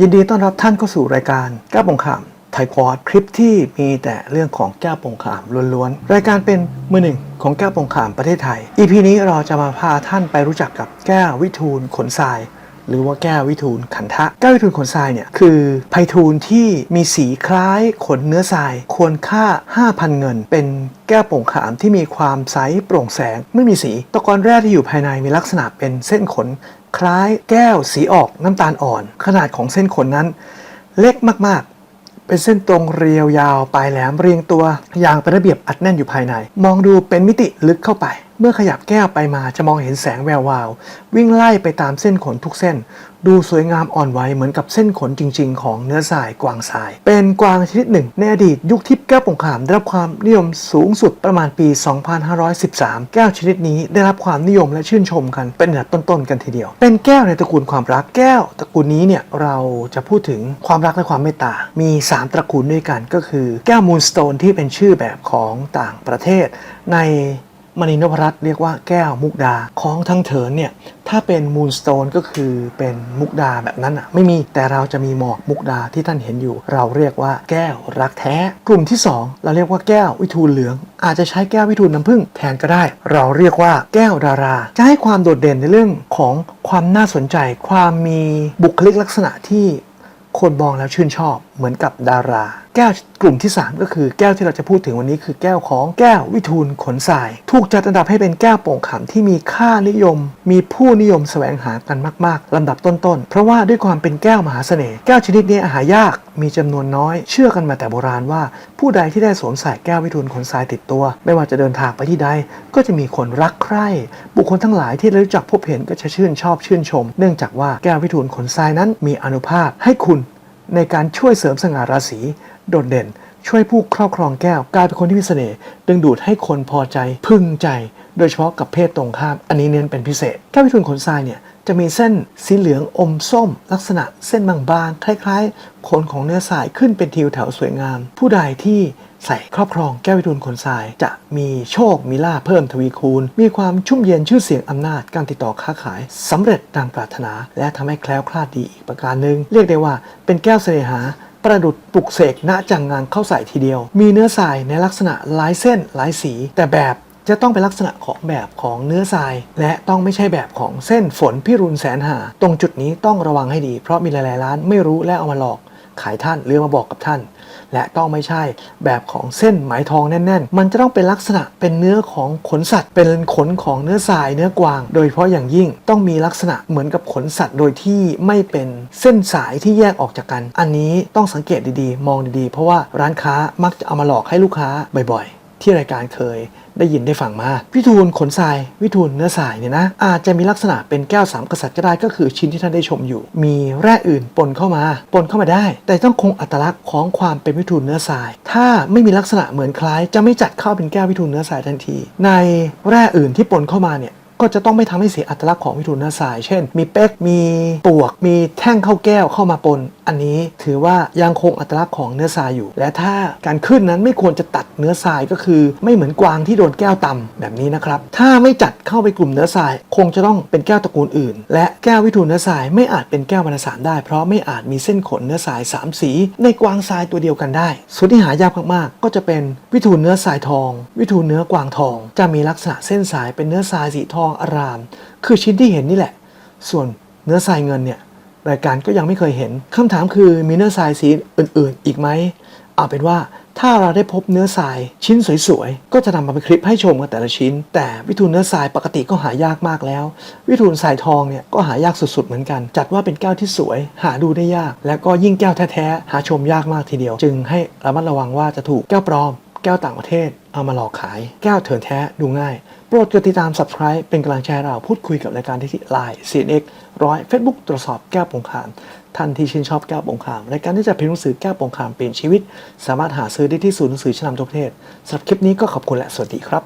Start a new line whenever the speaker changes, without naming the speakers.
ยินดีต้อนรับท่านเข้าสู่รายการแก้ปงขามไทยควอดคลิปที่มีแต่เรื่องของแก้วปงขามล้วนๆ รายการเป็นมือหนึ่งของแก้วปงขามประเทศไทย EP นี้เราจะมาพาท่านไปรู้จักกับแก้ววิทูลขนทราย หรือว่าแก้ววิทูลขันทะ แก้ววิทูลขนทรายเนี่ยคือไพทูลที่มีสีคล้ายขนเนื้อทราย ควรค่า 5,000 เงิน เป็นแก้วโป่งขามที่มีความใสโปร่งแสง ไม่มีสี ตะกอนแร่ที่อยู่ภายในมีลักษณะเป็นเส้นขน คล้ายแก้วสีออกน้ำตาลอ่อน ขนาดของเส้นขนนั้น เล็กมากๆเป็นเส้นตรงเรียวยาวปลายแหลมเรียงตัว อย่างเป็นระเบียบอัดแน่นอยู่ภายใน มองดูเป็นมิติลึกเข้าไปเมื่อขยับแก้วไปมาจะมองเห็นแสงแวววาว วิ่งไล่ไปตามเส้นขนทุกเส้น ดูสวยงามอ่อนไหวเหมือนกับเส้นขนจริง ๆ ของเนื้อสายกวางสาย เป็นกวางชนิดหนึ่ง ในอดีตยุคที่แก้วปงขามได้รับความนิยมสูงสุดประมาณปี 2513 แก้วชนิดนี้ได้รับความนิยมและชื่นชมกันเป็นอันดับต้นๆกันทีเดียว เป็นแก้วในตระกูลความรักแก้ว ตระกูลนี้เนี่ยเราจะพูดถึงความรักและความเมตตา มี 3 ตระกูลด้วยกันก็คือ แก้วมูนสโตนที่เป็นชื่อแบบของต่างประเทศ ใน มณีนพรัตน์เรียกว่าแก้วมุกดาของทั้งเถินเนี่ยถ้าเป็นมูนสโตนก็คือเป็นมุกดาแบบนั้นอะไม่มีแต่เราจะมีหมอกมุกดาที่ท่านเห็นอยู่ เราเรียกว่าแก้วรักแท้ กลุ่มที่ 2 เราเรียกว่าแก้ววิทูลเหลือง อาจจะใช้แก้ววิทูลน้ำผึ้งแทนก็ได้ เราเรียกว่าแก้วดารา จะให้ความโดดเด่นในเรื่องของความน่าสนใจ ความมีบุคลิกลักษณะที่คนมองแล้วชื่นชอบเหมือนกับดารา แก้วกลุ่มที่ 3 ก็คือแก้วที่เราจะพูดถึงวันนี้คือแก้วของแก้ววิทูลขนทราย ถูกจัดอันดับให้เป็นแก้วโป่งขามที่มีค่านิยม มีผู้นิยมแสวงหากันมาก ๆลำดับต้นๆ เพราะว่าด้วยความเป็นแก้วมหาเสน่ห์แก้วชนิดนี้หายากมีจำนวนน้อย เชื่อกันมาแต่โบราณว่า ผู้ใดที่ได้สวมใส่แก้ววิทูลขนทรายติดตัว ไม่ว่าจะเดินทางไปที่ใด ก็จะมีคนรักใคร่บุคคลทั้งหลายที่รู้จักพบเห็นก็จะชื่นชอบชื่นชม เนื่องจากว่าแก้ววิทูลขนทรายนั้นมีอนุภาพให้คุณ ในการช่วยเสริมสง่าราศีโดดเด่น ช่วยผู้ครอบครองแก้วกลายเป็นคนที่มีเสน่ห์ดึงดูดให้คนพอใจพึงใจ โดยเฉพาะกับเพศตรงข้าม อันนี้เน้นเป็นพิเศษแก้าวิทุนขนทรายเนี่ยจะมีเส้นสีเหลืองอมส้ม ลักษณะเส้นบางๆคล้ายๆขนของเนื้อสายขึ้นเป็นทิวแถวสวยงาม ผู้ใดที่ ใส่ครอบครองแก้ววิทูลขนทราย จะมีโชคมีลาเพิ่มทวีคูณ มีความชุ่มเย็นชื่อเสียงอำนาจการติดต่อค้าขายสำเร็จดังปรารถนา และทำให้แคล้วคลาดดีอีกประการหนึ่งเรียกได้ว่าเป็นแก้วเสน่หาประดุดปลุกเสกณจังงานเข้าใส่ทีเดียว มีเนื้อทรายในลักษณะหลายเส้นหลายสี แต่แบบจะต้องเป็นลักษณะของแบบของเนื้อทราย และต้องไม่ใช่แบบของเส้นฝนพิรุณแสนหา ตรงจุดนี้ต้องระวังให้ดี เพราะมีหลายๆร้านไม่รู้และเอามาหลอกขายท่านหรือมาบอกกับท่าน และต้องไม่ใช่แบบของเส้นไหมทองแน่น ๆ มันจะต้องเป็นลักษณะเป็นเนื้อของขนสัตว์ เป็นขนของเนื้อสายเนื้อกวาง โดยเฉพาะอย่างยิ่งต้องมีลักษณะเหมือนกับขนสัตว์ โดยที่ไม่เป็นเส้นสายที่แยกออกจากกัน อันนี้ต้องสังเกตดีๆ มองดีๆ เพราะว่าร้านค้ามักจะเอามาหลอกให้ลูกค้าบ่อยๆ ที่รายการเคยได้ยินได้ฟังมา วิทูลขนทราย วิทูลเนื้อทรายเนี่ยนะ อาจจะมีลักษณะเป็นแก้วสามกษัตริย์ก็ได้ก็คือชิ้นที่ท่านได้ชมอยู่ มีแร่อื่นปนเข้ามา ปนเข้ามาได้ แต่ต้องคงอัตลักษณ์ของความเป็นวิทูลเนื้อทราย ถ้าไม่มีลักษณะเหมือนคล้าย จะไม่จัดเข้าเป็นแก้ววิทูลเนื้อทรายทันที ในแร่อื่นที่ปนเข้ามาเนี่ย ก็จะต้องไม่ทำให้เสียอัตลักษณ์ของวิทูลเนื้อทราย เช่น มีเป๊ก มีปวก มีแท่งข้าวแก้วเข้ามาปน อันนี้ถือว่ายังคงอัตลักษณ์ของเนื้อทรายอยู่ และถ้าการขึ้นนั้นไม่ควรจะตัดเนื้อทรายก็คือ ไม่เหมือนกวางที่โดนแก้วต่ำแบบนี้นะครับ ถ้าไม่จัดเข้าไปกลุ่มเนื้อทราย คงจะต้องเป็นแก้วตระกูลอื่น และแก้ววิทูลเนื้อทรายไม่อาจเป็นแก้ววรรณสารได้ เพราะไม่อาจมีเส้นขนเนื้อทรายสามสี ในกวางทรายตัวเดียวกันได้ส่วนที่หายากมากๆ ก็จะเป็นวิทูลเนื้อทรายทอง วิทูลเนื้อกวางทอง จะมีลักษณะเส้นสายเป็นเนื้อทรายสีทองอาราม คือชิ้นที่เห็นนี่แหละ ส่วนเนื้อทรายเงินเนี่ยรายการก็ยังไม่เคยเห็นคำถามคือมีเนื้อทรายสีอื่น ๆ อีกไหมเอาเป็นว่าถ้าเราได้พบเนื้อทรายชิ้นสวยๆ ก็จะนำมาเป็นคลิปให้ชมกันแต่ละชิ้น แต่วิทูลเนื้อทรายปกติก็หายากมากแล้ว วิทูลทรายทองเนี่ยก็หายากสุดๆ เหมือนกัน จัดว่าเป็นแก้วที่สวย หาดูได้ยาก และก็ยิ่งแก้วแท้ๆ หาชมยากมากทีเดียว จึงให้ระมัดระวังว่าจะถูกแก้วปลอม แก้วต่างประเทศเอามาหลอกขาย แก้วเถื่อนแท้ดูง่าย โปรดกดติดตาม subscribe เป็นกำลังใจเราพูดคุยกับรายการที่ที่ Line CNX ร้อย Facebook ตรวจสอบแก้วปงขามท่านที่ชื่นชอบแก้วปงขามรายการที่จะพิมพ์หนังสือแก้วปงขามเปลี่ยนชีวิต สามารถหาซื้อได้ที่ศูนย์หนังสือชั้นนำทั่วประเทศสำหรับคลิปนี้ก็ขอบคุณและสวัสดีครับ